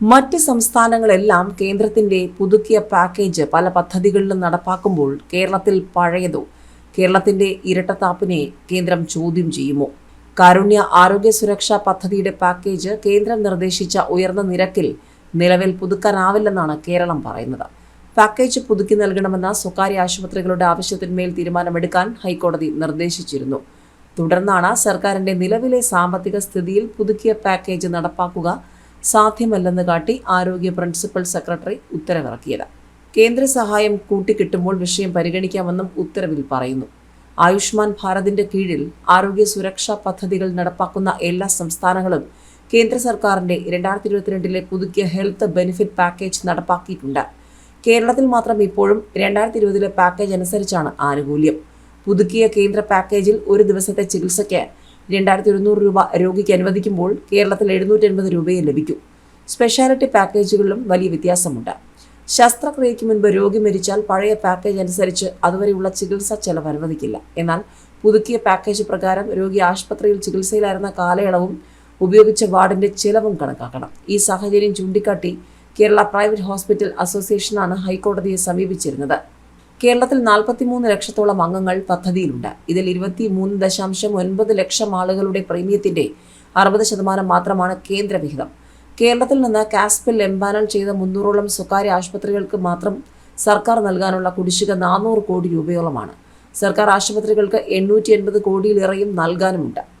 മറ്റ് സംസ്ഥാനങ്ങളെല്ലാം കേന്ദ്രത്തിന്റെ പുതുക്കിയ പാക്കേജ് പല പദ്ധതികളിലും നടപ്പാക്കുമ്പോൾ കേരളത്തിൽ പഴയതോ? കേരളത്തിന്റെ ഇരട്ടത്താപ്പിനെ കേന്ദ്രം ചോദ്യം ചെയ്യുമോ? കാരുണ്യ ആരോഗ്യ സുരക്ഷാ പദ്ധതിയുടെ പാക്കേജ് കേന്ദ്രം നിർദ്ദേശിച്ച ഉയർന്ന നിരക്കിൽ നിലവിൽ പുതുക്കാനാവില്ലെന്നാണ് കേരളം പറയുന്നത്. പാക്കേജ് പുതുക്കി നൽകണമെന്ന സ്വകാര്യ ആശുപത്രികളുടെ ആവശ്യത്തിന്മേൽ തീരുമാനമെടുക്കാൻ ഹൈക്കോടതി നിർദ്ദേശിച്ചിരുന്നു. തുടർന്നാണ് സർക്കാരിന്റെ നിലവിലെ സാമ്പത്തിക സ്ഥിതിയിൽ പുതുക്കിയ പാക്കേജ് നടപ്പാക്കുക സാധ്യമല്ലെന്ന് കാട്ടി ആരോഗ്യ പ്രിൻസിപ്പൽ സെക്രട്ടറി ഉത്തരവിറക്കിയത്. കേന്ദ്ര സഹായം കൂട്ടിക്കിട്ടുമ്പോൾ വിഷയം പരിഗണിക്കാമെന്നും ഉത്തരവിൽ പറയുന്നു. ആയുഷ്മാൻ ഭാരതിന്റെ കീഴിൽ ആരോഗ്യ സുരക്ഷാ പദ്ധതികൾ നടപ്പാക്കുന്ന എല്ലാ സംസ്ഥാനങ്ങളും കേന്ദ്ര സർക്കാരിന്റെ രണ്ടായിരത്തി ഇരുപത്തിരണ്ടിലെ പുതുക്കിയ ഹെൽത്ത് ബെനിഫിറ്റ് പാക്കേജ് നടപ്പാക്കിയിട്ടുണ്ട്. കേരളത്തിൽ മാത്രം ഇപ്പോഴും രണ്ടായിരത്തി ഇരുപതിലെ പാക്കേജ് അനുസരിച്ചാണ് ആനുകൂല്യം. പുതുക്കിയ കേന്ദ്ര പാക്കേജിൽ ഒരു ദിവസത്തെ ചികിത്സയ്ക്ക് രണ്ടായിരത്തി ഒരുന്നൂറ് രൂപ രോഗിക്ക് അനുവദിക്കുമ്പോൾ കേരളത്തിൽ എഴുന്നൂറ്റി എൺപത് രൂപയെ ലഭിക്കൂ. സ്പെഷ്യാലിറ്റി പാക്കേജുകളിലും വലിയ വ്യത്യാസമുണ്ട്. ശസ്ത്രക്രിയയ്ക്ക് മുൻപ് രോഗി മരിച്ചാൽ പഴയ പാക്കേജ് അനുസരിച്ച് അതുവരെയുള്ള ചികിത്സാ ചെലവ് അനുവദിക്കില്ല. എന്നാൽ പുതുക്കിയ പാക്കേജ് പ്രകാരം രോഗി ആശുപത്രിയിൽ ചികിത്സയിലായിരുന്ന കാലയളവും ഉപയോഗിച്ച വാർഡിന്റെ ചെലവും കണക്കാക്കണം. ഈ സാഹചര്യം ചൂണ്ടിക്കാട്ടി കേരള പ്രൈവറ്റ് ഹോസ്പിറ്റൽ അസോസിയേഷനാണ് ഹൈക്കോടതിയെ സമീപിച്ചിരുന്നത്. കേരളത്തിൽ നാൽപ്പത്തിമൂന്ന് ലക്ഷത്തോളം അംഗങ്ങൾ പദ്ധതിയിലുണ്ട്. ഇതിൽ ഇരുപത്തി മൂന്ന് ദശാംശം ഒൻപത് ലക്ഷം ആളുകളുടെ പ്രീമിയത്തിന്റെ അറുപത് ശതമാനം മാത്രമാണ് കേന്ദ്രവിഹിതം കേരളത്തിൽ നിന്ന് കാസ്പിൽ എംപാനൽ ചെയ്ത മുന്നൂറോളം സ്വകാര്യ ആശുപത്രികൾക്ക് മാത്രം സർക്കാർ നൽകാനുള്ള കുടിശ്ശിക നാനൂറ് കോടി രൂപയോളമാണ്. സർക്കാർ ആശുപത്രികൾക്ക് എണ്ണൂറ്റി എൺപത് കോടിയിലേറെയും നൽകാനുമുണ്ട്.